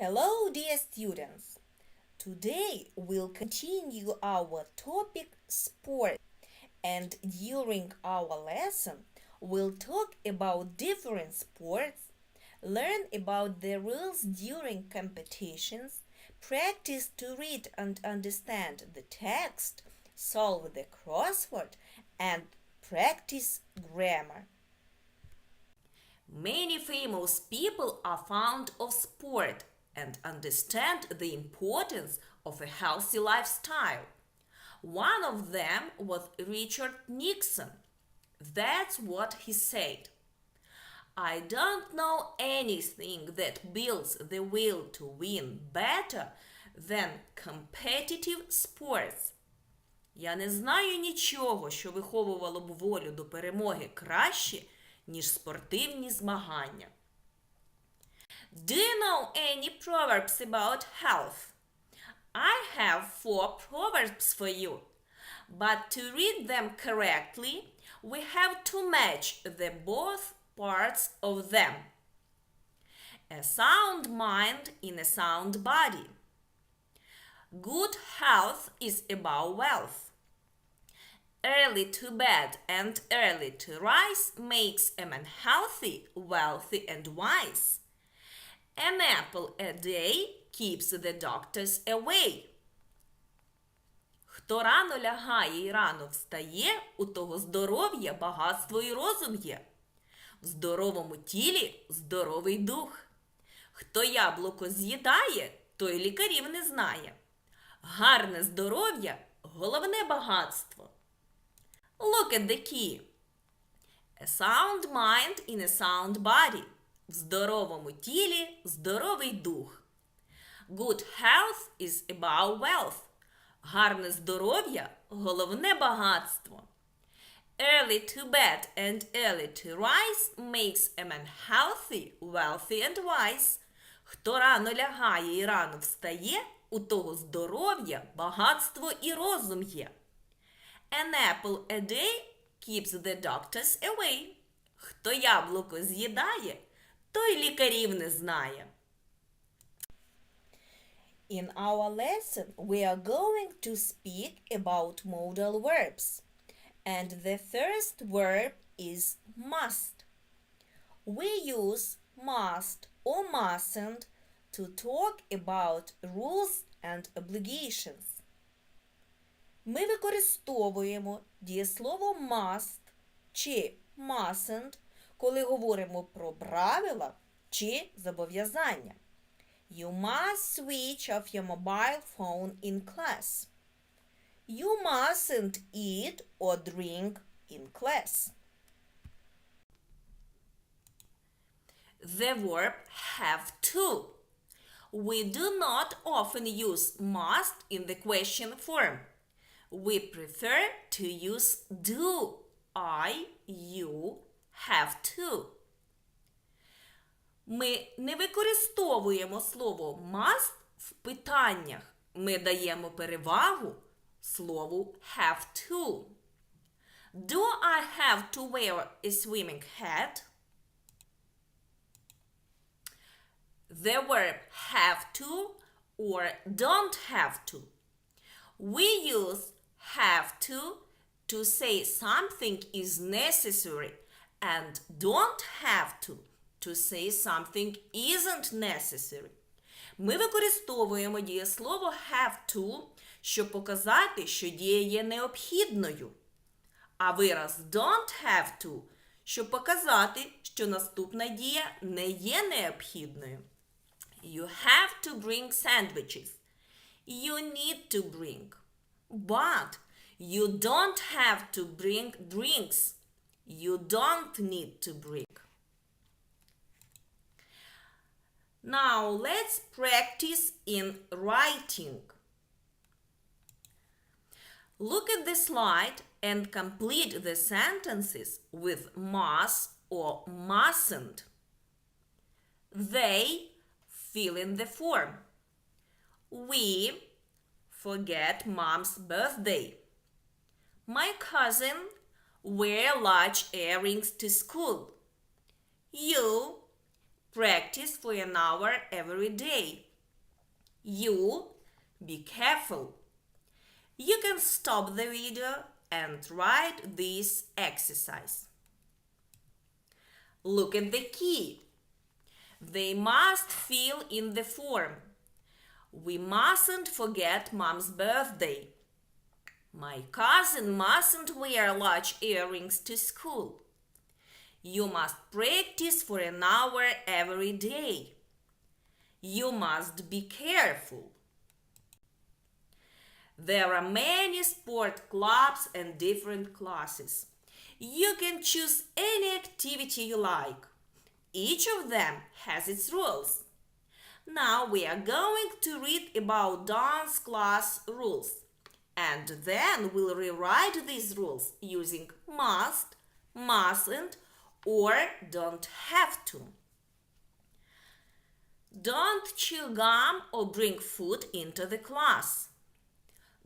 Hello, dear students. Today we'll continue our topic sport, and during our lesson, we'll talk about different sports, learn about the rules during competitions, practice to read and understand the text, solve the crossword, and practice grammar. Many famous people are fond of sport and understand the importance of a healthy lifestyle. One of them was Richard Nixon. That's what he said. I don't know anything that builds the will to win better than competitive sports. Я не знаю нічого, що виховувало б волю до перемоги краще, ніж спортивні змагання. Do you know any proverbs about health? I have four proverbs for you. But to read them correctly, we have to match the both parts of them. A sound mind in a sound body. Good health is above wealth. Early to bed and early to rise makes a man healthy, wealthy, and wise. An apple a day keeps the doctors away. Хто рано лягає і рано встає, у того здоров'я, багатство і розум є. В здоровому тілі здоровий дух. Хто яблуко з'їдає, той лікарів не знає. Гарне здоров'я головне багатство. Look at the key. A sound mind in a sound body. В здоровому тілі здоровий дух. Good health is above wealth. Гарне здоров'я головне багатство. Early to bed and early to rise makes a man healthy, wealthy and wise. Хто рано лягає і рано встає, у того здоров'я, багатство і розум є. An apple a day keeps the doctors away. Хто яблуко з'їдає, той лікарів не знає. In our lesson, we are going to speak about modal verbs. And the first verb is must. We use must or mustn't to talk about rules and obligations. Ми використовуємо дієслово must чи mustn't, коли говоримо про правила чи зобов'язання. You must switch off your mobile phone in class. You mustn't eat or drink in class. The verb have to. We do not often use must in the question form. We prefer to use do. I, you, have to. Ми не використовуємо слово must в питаннях. Ми даємо перевагу слову have to. Do I have to wear a swimming hat? The verb have to or don't have to. We use have to to say something is necessary and don't have to to say something isn't necessary. Ми використовуємо дієслово have to, щоб показати, що дія є необхідною. А вираз don't have to, щоб показати, що наступна дія не є необхідною. You have to bring sandwiches. You need to bring. But you don't have to bring drinks. You don't need to break. Now let's practice in writing. Look at the slide and complete the sentences with must or mustn't. They fill in the form. We forget mom's birthday. My cousin wear large earrings to school. You practice for an hour every day. You be careful. You can stop the video and write this exercise. Look at the key. They must fill in the form. We mustn't forget mom's birthday. My cousin mustn't wear large earrings to school. You must practice for an hour every day. You must be careful. There are many sport clubs and different classes. You can choose any activity you like. Each of them has its rules. Now we are going to read about dance class rules and then we'll rewrite these rules using must, mustn't, or don't have to. Don't chew gum or bring food into the class.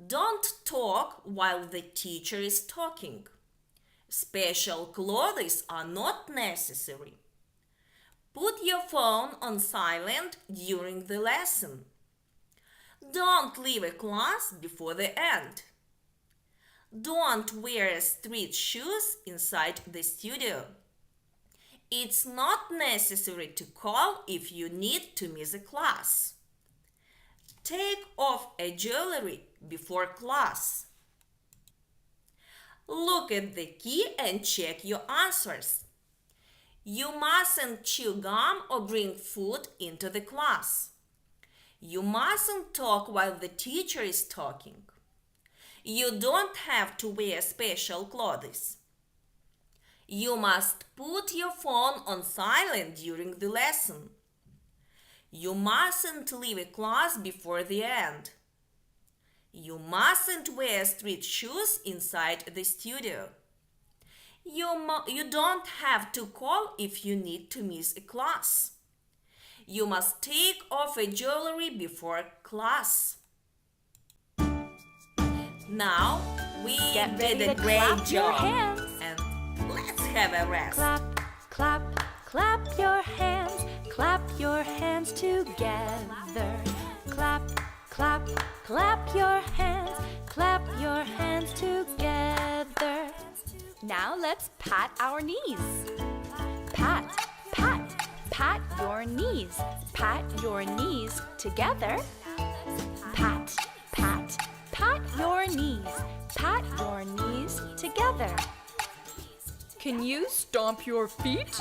Don't talk while the teacher is talking. Special clothes are not necessary. Put your phone on silent during the lesson. Don't leave a class before the end. Don't wear street shoes inside the studio. It's not necessary to call if you need to miss a class. Take off a jewelry before class. Look at the key and check your answers. You mustn't chew gum or bring food into the class. You mustn't talk while the teacher is talking. You don't have to wear special clothes. You must put your phone on silent during the lesson. You mustn't leave a class before the end. You mustn't wear street shoes inside the studio. You, you don't have to call if you need to miss a class. You must take off a jewelry before class. Now we Get did a great clap your job. hands. And let's have a rest. Clap, clap, clap your hands. Clap your hands together. Clap, clap, clap your hands. Clap your hands together. Now let's pat our knees. Pat, pat, pat your knees. Pat your knees together. Pat, pat, pat your knees. Pat your knees together. Can you stomp your feet?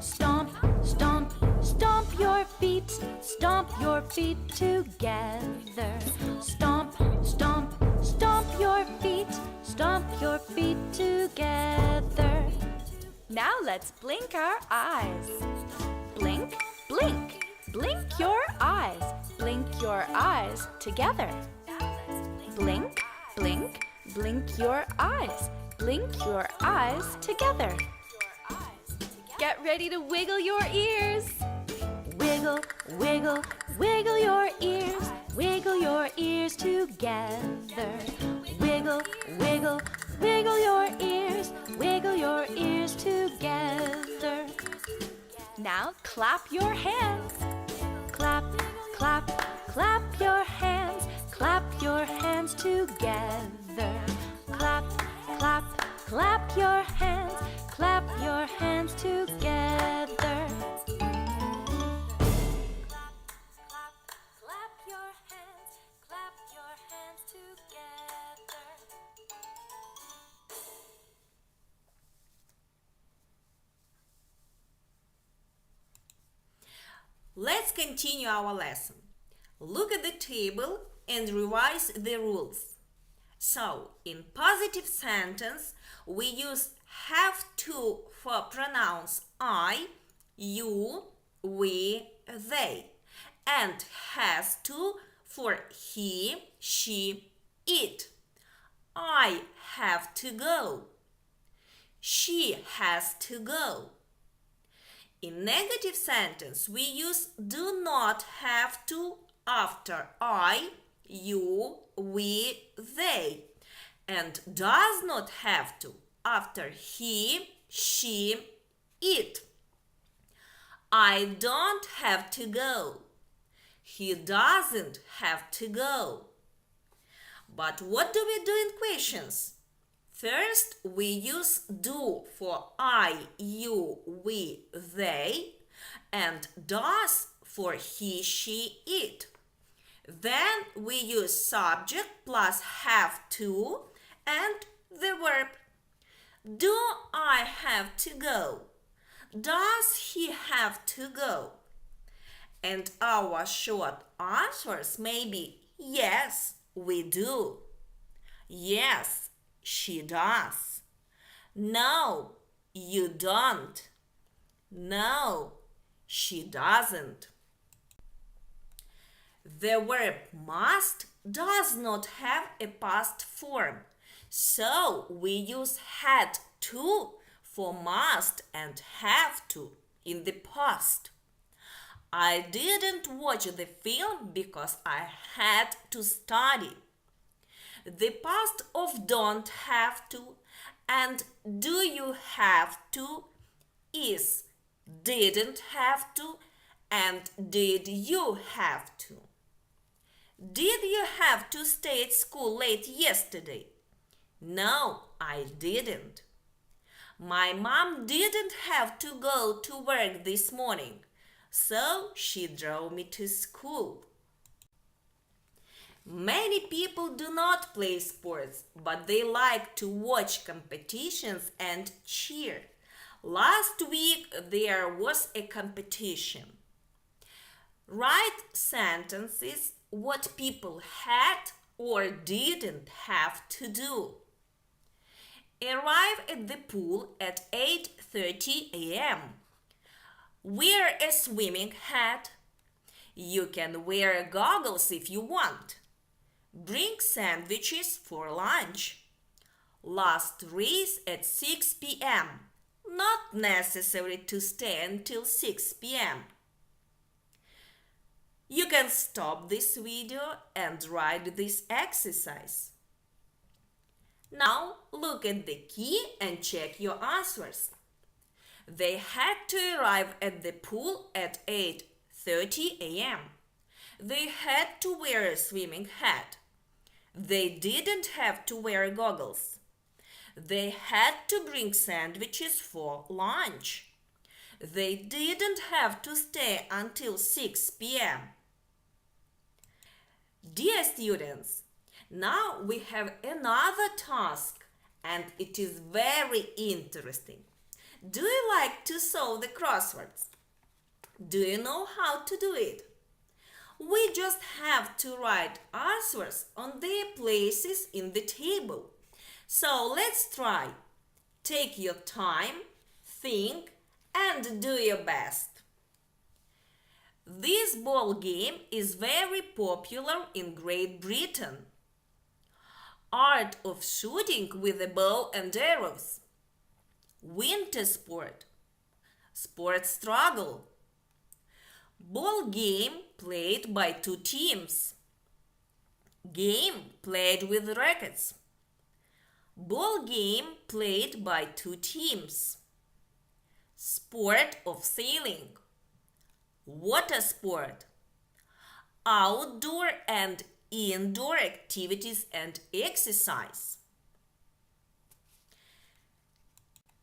Stomp, stomp, stomp your feet. Stomp your feet together. Stomp, stomp, stomp your feet. Stomp your feet together. Now let's blink our eyes. Blink, blink, blink your eyes. Blink your eyes together. Blink, blink, blink your eyes. Blink your eyes together. Get ready to wiggle your ears. Wiggle, wiggle, wiggle your ears. Wiggle your ears together. Now clap your hands. Let's continue our lesson. Look at the table and revise the rules. So, in positive sentence, we use have to for pronouns I, you, we, they, and has to for he, she, it. I have to go. She has to go. In negative sentence, we use do not have to after I, you, we, they, and does not have to after he, she, it. I don't have to go. He doesn't have to go. But what do we do in questions? First, we use do for I, you, we, they, and does for he, she, it. Then we use subject plus have to and the verb. Do I have to go? Does he have to go? And our short answers may be yes, we do. Yes, she does. No, you don't. No, she doesn't. The verb must does not have a past form, so we use had to for must and have to in the past. I didn't watch the film because I had to study. The past of don't have to and do you have to is didn't have to and did you have to. Did you have to stay at school late yesterday? No, I didn't. My mom didn't have to go to work this morning, so she drove me to school. Many people do not play sports, but they like to watch competitions and cheer. Last week there was a competition. Write sentences what people had or didn't have to do. Arrive at the pool at 8:30 a.m. Wear a swimming hat. You can wear goggles if you want. Bring sandwiches for lunch. Last race at 6 p.m. Not necessary to stay until 6 p.m. You can stop this video and write this exercise. Now look at the key and check your answers. They had to arrive at the pool at 8:30 a.m. They had to wear a swimming hat. They didn't have to wear goggles. They had to bring sandwiches for lunch. They didn't have to stay until 6 p.m. Dear students, now we have another task and it is very interesting. Do you like to solve the crosswords? Do you know how to do it? We just have to write answers on their places in the table. So let's try. Take your time, think, and do your best. This ball game is very popular in Great Britain. Art of shooting with a bow and arrows. Winter sport. Sport struggle. Ball game played by two teams. Game played with rackets. Ball game played by two teams. Sport of sailing. Water sport. Outdoor and indoor activities and exercise.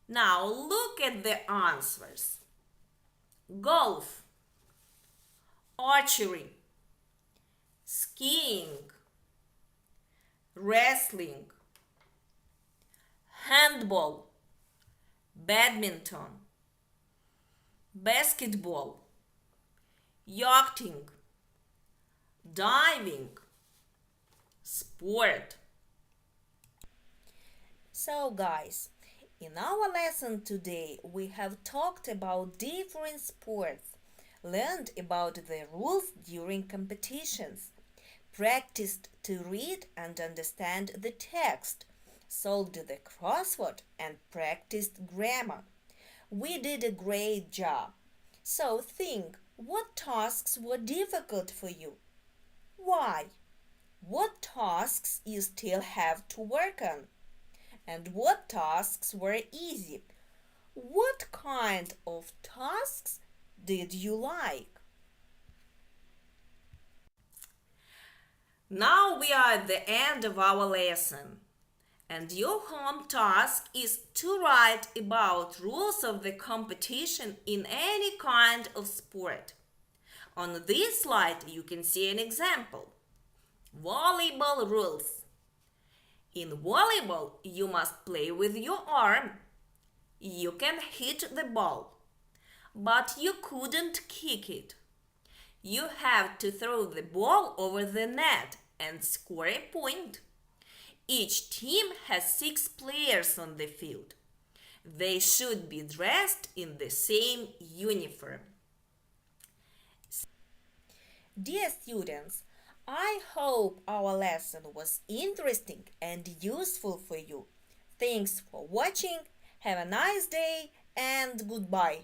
Now look at the answers. Golf, archery, skiing, wrestling, handball, badminton, basketball, yachting, diving, sport. So, guys, in our lesson today, we have talked about different sports, learned about the rules during competitions, practiced to read and understand the text, solved the crossword, and practiced grammar. We did a great job. So think what tasks were difficult for you? Why? What tasks you still have to work on? And what tasks were easy? What kind of tasks did you like? Now we are at the end of our lesson, and your home task is to write about rules of the competition in any kind of sport. On this slide, you can see an example. Volleyball rules. In volleyball, you must play with your arm. You can hit the ball, but you couldn't kick it. You have to throw the ball over the net and score a point. Each team has six players on the field. They should be dressed in the same uniform. Dear students, I hope our lesson was interesting and useful for you. Thanks for watching. Have a nice day and goodbye.